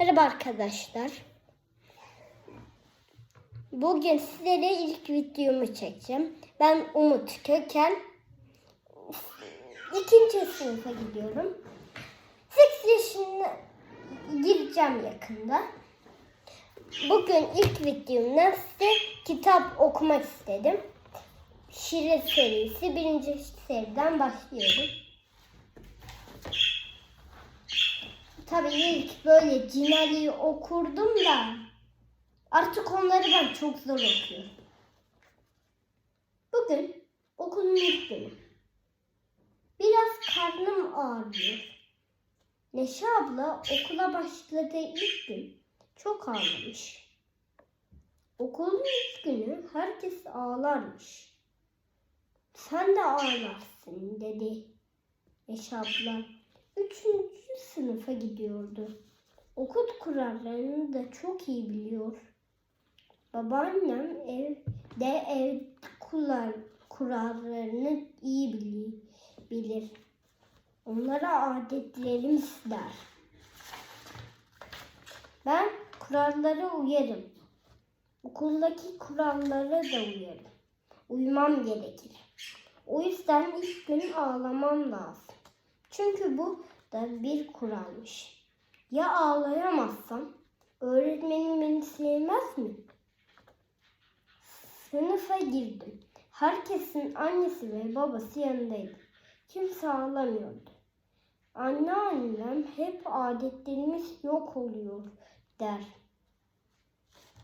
Merhaba arkadaşlar. Bugün sizlere ilk videomu çekeceğim. Ben Umut Köken. İkinci sınıfa gidiyorum. 8 yaşına gireceğim yakında. Bugün ilk videomda size kitap okumak istedim. Şirin serisi birinci seriden başlıyorum. Tabii ilk böyle Cinali'yi okurdum da artık onları ben çok zor okuyorum. Bugün okulun ilk günü. Biraz karnım ağrıyor. Neşe abla okula başladığı ilk gün çok ağlamış. Okulun ilk günü herkes ağlarmış. Sen de ağlarsın dedi Neşe abla. Üçüncü sınıfa gidiyordu. Okul kurallarını da çok iyi biliyor. Babaannem evde ev kural, kurallarını iyi bilir. Onlara adetlerimiz der. Ben kurallara uyarım. Okuldaki kurallara da uyarım. Uymam gerekir. O yüzden ilk gün ağlamam lazım. Çünkü bu da bir kuralmış. Ya ağlayamazsam öğretmenim beni sevmez mi? Sınıfa girdim. Herkesin annesi ve babası yanındaydı. Kimse ağlamıyordu. Anneannem hep adetlerimiz yok oluyor der.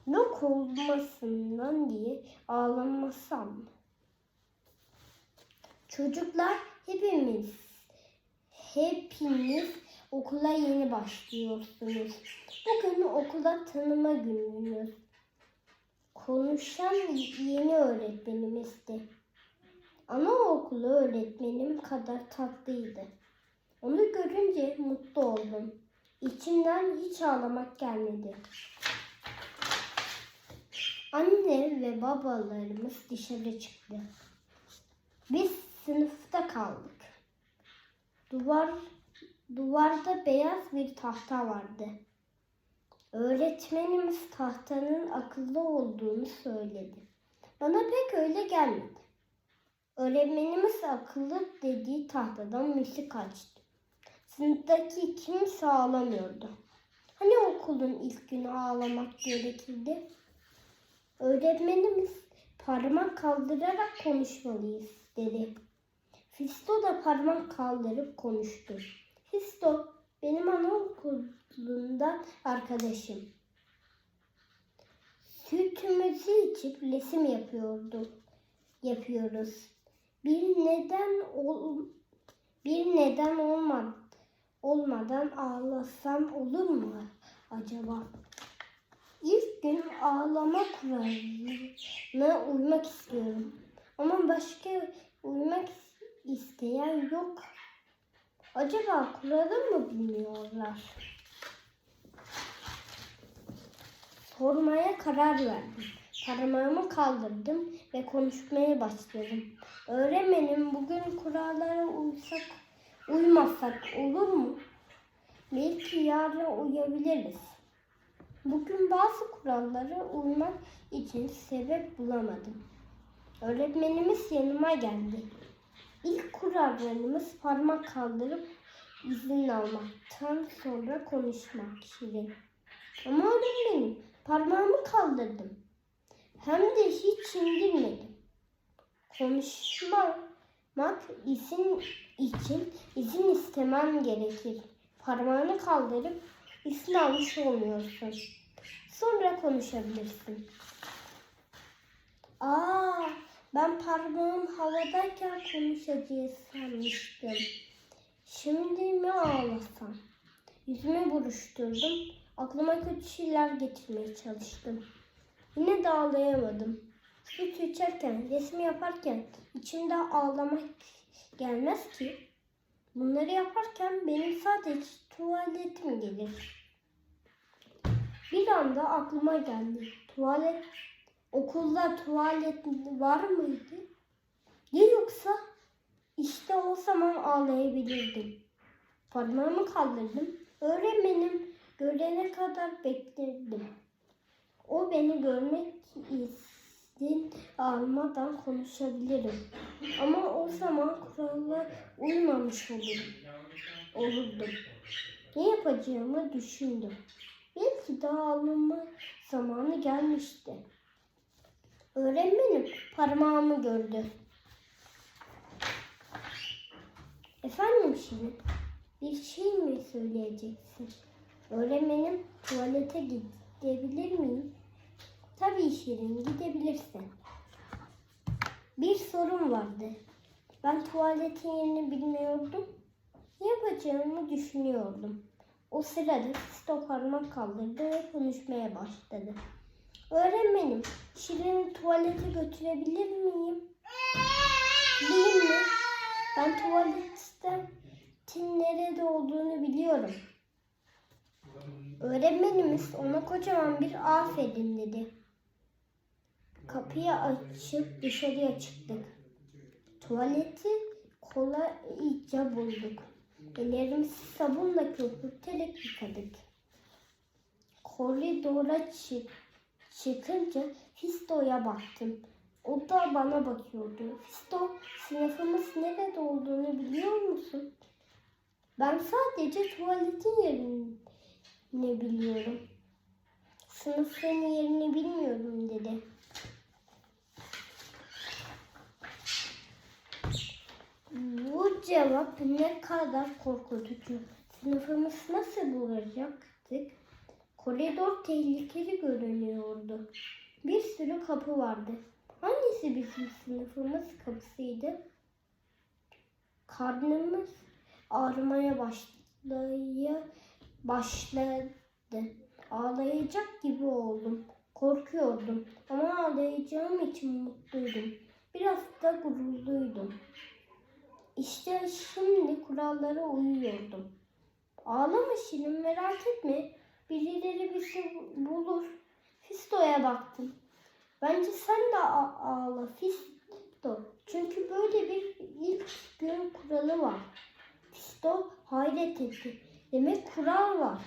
Yok olmasından diye ağlamasam? Çocuklar hepimiz hepiniz okula yeni başlıyorsunuz. Bugün okula tanıma gününüz. Konuşan yeni öğretmenimizdi. Anaokulu öğretmenim kadar tatlıydı. Onu görünce mutlu oldum. İçimden hiç ağlamak gelmedi. Anne ve babalarımız dışarı çıktı. Biz sınıfta kaldık. Duvar duvarda beyaz bir tahta vardı. Öğretmenimiz tahtanın akıllı olduğunu söyledi. Bana pek öyle gelmedi. Öğretmenimiz akıllı dediği tahtadan müzik açtı. Sınıftaki kimse ağlamıyordu. Hani okulun ilk günü ağlamak gerekirdi? Öğretmenimiz parmak kaldırarak konuşmalıyız dedi. Fisto da parmak kaldırıp konuştu. Fisto benim anaokulundan arkadaşım. Sütümüzü içip resim yapıyordu. Yapıyoruz. Bir neden ol, bir neden olmad, olmadan ağlasam olur mu acaba? İlk gün ağlama kuralına uymak istiyorum. Ama başka uymak isteyen yok. Acaba kuralı mı bilmiyorlar? Sormaya karar verdim. Parmağımı kaldırdım ve konuşmaya başladım. Öğretmenim bugün kurallara uysak, uymazsak olur mu? Belki yarın uyabiliriz. Bugün bazı kurallara uymak için sebep bulamadım. Öğretmenimiz yanıma geldi. İlk kurallarımız parmak kaldırıp izin almaktan sonra konuşmak şirin. Ama öğretmenim parmağımı kaldırdım. Hem de hiç indirmedim. Konuşmak izin için izin istemem gerekir. Parmağını kaldırıp izin almış olmuyorsun. Sonra konuşabilirsin. Aa, ben parmağım havadayken konuşacağız sanmıştım. Şimdi mi ağlasam? Yüzüme buruşturdum. Aklıma kötü şeyler getirmeye çalıştım. Yine de ağlayamadım. Süt içerken, resim yaparken içimde ağlamak gelmez ki. Bunları yaparken benim sadece tuvaletim gelir. Bir anda aklıma geldi. Tuvalet Okulda tuvalet var mıydı? Ya yoksa işte o zaman ağlayabilirdim. Parmağımı kaldırdım. Öğretmenim görene kadar bekledim. O beni görmek izin almadan konuşabilirim. Ama o zaman kurallara uymamış olurum. olurdum. Ne yapacağımı düşündüm. Belki dağılma zamanı gelmişti. Öğretmenim parmağımı gördü. Efendim Şirin, bir şey mi söyleyeceksin? Öğretmenim tuvalete gidebilir miyim? Tabii Şirin, gidebilirsin. Bir sorun vardı. Ben tuvaletin yerini bilmiyordum. Ne yapacağımı düşünüyordum. O sırada Sisto parmak kaldırdı ve konuşmaya başladı. Öğretmenim, Şirin'i tuvalete götürebilir miyim? Değil mi? Ben tuvaletin nerede olduğunu biliyorum. Öğretmenimiz ona kocaman bir aferin dedi. Kapıyı açıp dışarıya çıktık. Tuvaleti kolayca bulduk. Ellerimizi sabunla köpürterek yıkadık. Koridora çık çıkınca Fisto'ya baktım. O da bana bakıyordu. Fisto, sınıfımız nerede olduğunu biliyor musun? Ben sadece tuvaletin yerini biliyorum. Sınıfın yerini bilmiyorum dedi. Bu cevap ne kadar korkutucu. Sınıfımız nasıl bulacaktık? Koridor tehlikeli görünüyordu. Bir sürü kapı vardı. Hangisi bizim sınıfımız kapısıydı? Karnımız ağrımaya başlaya başladı. Ağlayacak gibi oldum. Korkuyordum ama ağlayacağım için mutluydum. Biraz da gururluydum. İşte şimdi kurallara uyuyordum. Ağlama Şirin merak etme. Birileri bizi bulur. Fisto'ya baktım. Bence sen de ağla Fisto. Çünkü böyle bir ilk gün kuralı var. Fisto hayret etti. Demek kural var.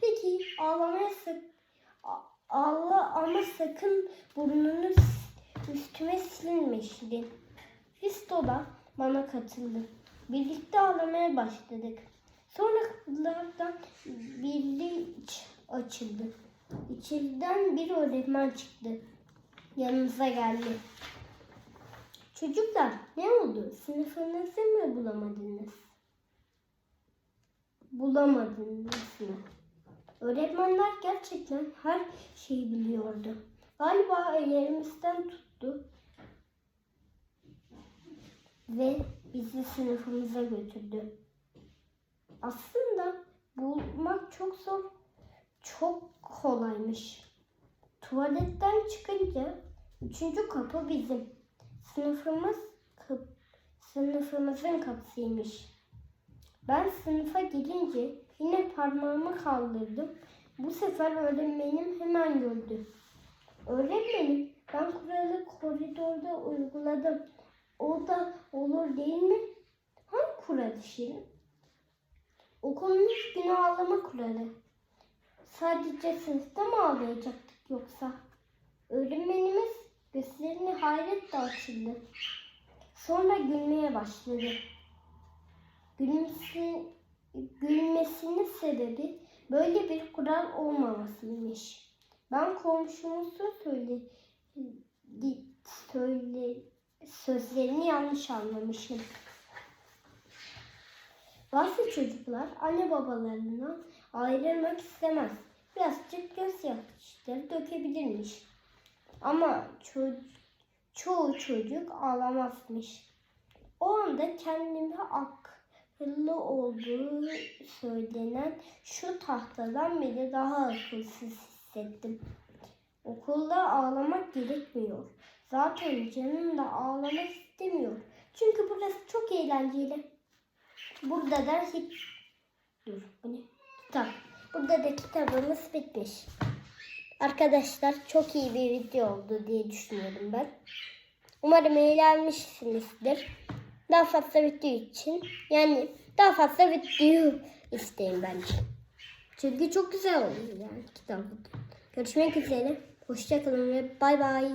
Peki ağlamaya sak a- ağla ama sakın burnunu s- üstüme silme Şirin. Fisto da bana katıldı. Birlikte ağlamaya başladık. Sonra kapılardan biri açıldı. İçeriden bir öğretmen çıktı. Yanımıza geldi. Çocuklar ne oldu? Sınıfınızı mı bulamadınız? Bulamadınız mı? Öğretmenler gerçekten her şeyi biliyordu. Galiba ellerimizden tuttu ve bizi sınıfımıza götürdü. Aslında bulmak çok zor, çok kolaymış. Tuvaletten çıkınca üçüncü kapı bizim. Sınıfımız kap, sınıfımızın kapısıymış. Ben sınıfa girince yine parmağımı kaldırdım. Bu sefer öğretmenim hemen gördü. Öğretmenim ben kuralı koridorda uyguladım. O da olur değil mi? Hangi kural Şirin? Okulun günü ağlama kuralı. Sadece sınıfta mı ağlayacaktık yoksa? Öğretmenimiz gözlerini hayretle açıldı. Sonra gülmeye başladı. Gülmesi, gülmesinin sebebi böyle bir kural olmamasıymış. Ben komşumuzun söyledi, söyle, sözlerini yanlış anlamışım. Bazı çocuklar anne babalarından ayrılmak istemez. Birazcık gözyaşları dökebilirmiş. Ama ço- çoğu çocuk ağlamazmış. O anda kendimi akıllı olduğu söylenen şu tahtadan bile daha akılsız hissettim. Okulda ağlamak gerekmiyor. Zaten canım da ağlamak istemiyor. Çünkü burası çok eğlenceli. Burada da hiç... Dur bu ne? Kitap. Burada da kitabımız bitmiş. Arkadaşlar çok iyi bir video oldu diye düşünüyorum ben. Umarım eğlenmişsinizdir. Daha fazla video için yani daha fazla video isteyin bence. Çünkü çok güzel oluyor yani kitap. Görüşmek üzere. Hoşçakalın ve bay bay.